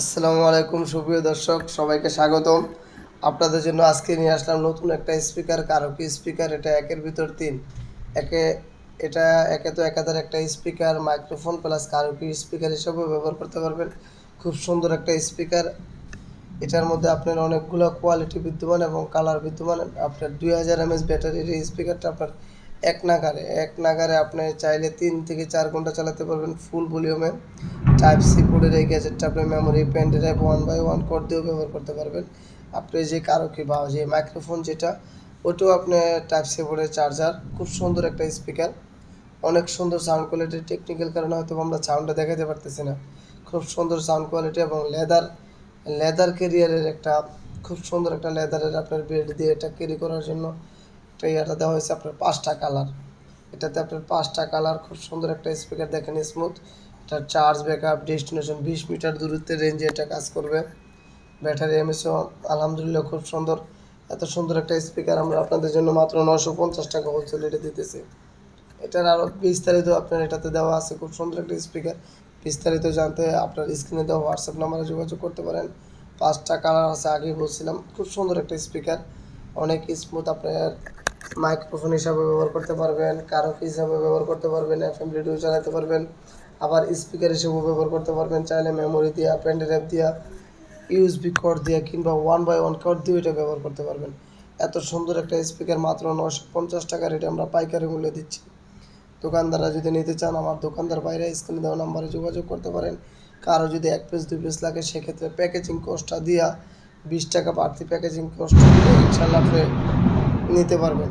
আসসালামু আলাইকুম, সুপ্রিয় দর্শক, সবাইকে স্বাগতম। আপনাদের জন্য আজকে নিয়ে আসলাম নতুন একটা স্পিকার কারকি স্পিকার এটা একের ভিতর তিন। একে, এটা একে তো একাধার একটা স্পিকার, মাইক্রোফোন প্লাস কারকি স্পিকার হিসেবেও ব্যবহার করতে পারবেন। খুব সুন্দর একটা স্পিকার। এটার মধ্যে আপনার অনেকগুলো কোয়ালিটি বিদ্যমান এবং কালার বিদ্যমান। আপনার দুই হাজার এমএস ব্যাটারির স্পিকারটা আপনার এক নাগারে এক নাগারে আপনি চাইলে তিন থেকে চার ঘণ্টা চালাতে পারবেন ফুল ভলিউমে টাইপ সি পোর্টের এই গ্যাজেটটা আপনি memory pen drive one by one code দিয়েও ব্যবহার করতে পারবেন। আপনি যে কারও কি বা যে মাইক্রোফোন যেটা, ওটাও আপনি টাইপ সি পোর্টের চার্জার খুব সুন্দর একটা স্পিকার অনেক সুন্দর সাউন্ড কোয়ালিটি টেকনিক্যাল কারণে হয়তো আমরা সাউন্ডটা দেখাতে পারতেছি না। খুব সুন্দর সাউন্ড কোয়ালিটি এবং লেদার লেদার ক্যারিয়ারের একটা, খুব সুন্দর একটা লেদারের আপনার বেল্ট দিয়ে এটা ক্যারি করার জন্য একটা ইয়াটা দেওয়া হয়েছে আপনার পাঁচটা কালার এটাতে আপনার পাঁচটা কালার খুব সুন্দর একটা স্পিকার দেখেন স্মুথ এটার চার্জ ব্যাকআপ ডেস্টিনেশন বিশ মিটার দূরত্বের রেঞ্জে এটা কাজ করবে। ব্যাটারি এমএসও আলহামদুলিল্লাহ খুব সুন্দর। এত সুন্দর একটা স্পিকার আমরা আপনাদের জন্য মাত্র নশো পঞ্চাশ টাকা হোলসেল রেটে দিতেছি। এটার আরও বিস্তারিত আপনার এটাতে দেওয়া আছে, খুব সুন্দর একটা স্পিকার বিস্তারিত জানতে আপনার স্ক্রিনে দেওয়া হোয়াটসঅ্যাপ নাম্বারে যোগাযোগ করতে পারেন। পাঁচটা কালার আছে, আগেই বলছিলাম, খুব সুন্দর একটা স্পিকার অনেক স্মুথ আপনার মাইক্রোফোন হিসাবে ব্যবহার করতে পারবেন কারক হিসাবে ব্যবহার করতে পারবেন এফ এম রেডিও চালাতে পারবেন, আবার স্পিকার হিসেবেও ব্যবহার করতে পারবেন। চাইলে মেমোরি দিয়া পেন ড্রাইভ দিয়া ইউএসবি কর্ড দিয়ে কিংবা ওয়ান বাই ওয়ান কোড দিয়ে এটা ব্যবহার করতে পারবেন। এত সুন্দর একটা স্পিকার মাত্র নশো পঞ্চাশ টাকা রেটে আমরা পাইকারি মূল্যে দিচ্ছি। দোকানদাররা যদি নিতে চান, আমার দোকানদার বাইরে স্ক্রিনে দেওয়া নাম্বারে যোগাযোগ করতে পারেন। কারও যদি এক পিস দুই পিস লাগে, সেক্ষেত্রে প্যাকেজিং কস্টটা দিয়া বিশ টাকা বাড়তি প্যাকেজিং কস্ট দিলে ইনশাল্লাহ নিতে পারবেন।